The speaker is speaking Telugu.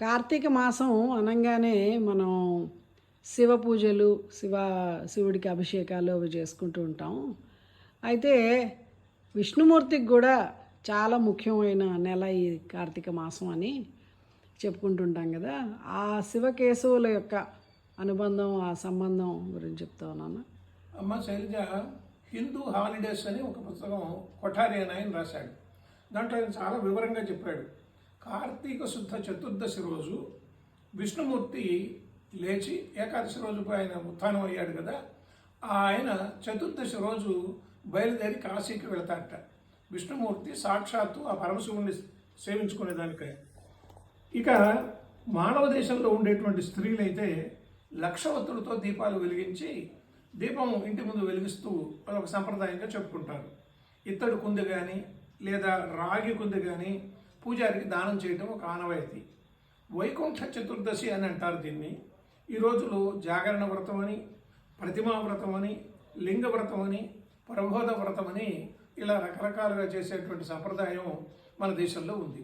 కార్తీక మాసం అనగానే మనం శివ పూజలు శివ శివుడికి అభిషేకాలు అవి చేసుకుంటూ ఉంటాం. అయితే విష్ణుమూర్తికి కూడా చాలా ముఖ్యమైన నెల ఈ కార్తీక మాసం అని చెప్పుకుంటుంటాం కదా. ఆ శివకేశవుల యొక్క అనుబంధం ఆ సంబంధం గురించి చెప్తా ఉన్నాను అమ్మ శైలజ హిందూ హాలిడేస్ అని ఒక పుస్తకం కొఠారి అని ఆయన రాశాడు. దాంట్లో ఆయన చాలా వివరంగా చెప్పాడు. కార్తీక శుద్ధ చతుర్దశి రోజు విష్ణుమూర్తి లేచి ఏకాదశి రోజు ఆయన ఉత్థానం అయ్యాడు కదా ఆయన చతుర్దశి రోజు బయలుదేరి కాశీకి వెళతాడట విష్ణుమూర్తి సాక్షాత్తు ఆ పరమశివుణ్ణి సేవించుకునేదానికై. ఇక మానవ దేశంలో ఉండేటువంటి స్త్రీలైతే లక్షవత్తులతో దీపాలు వెలిగించి దీపం ఇంటి ముందు వెలిగిస్తూ అదొక సంప్రదాయంగా చెప్పుకుంటారు. ఇత్తడి కుంది కానీ లేదా రాగి కుంది కానీ పూజారికి దానం చేయడం ఒక ఆనవాయితీ. వైకుంఠ చతుర్దశి అని అంటారు దీన్ని. ఈ రోజులో జాగరణ వ్రతం అని ప్రతిమా వ్రతం అని లింగ వ్రతం అని ప్రబోధ వ్రతం అని ఇలా రకరకాలుగా చేసేటువంటి సంప్రదాయం మన దేశంలో ఉంది.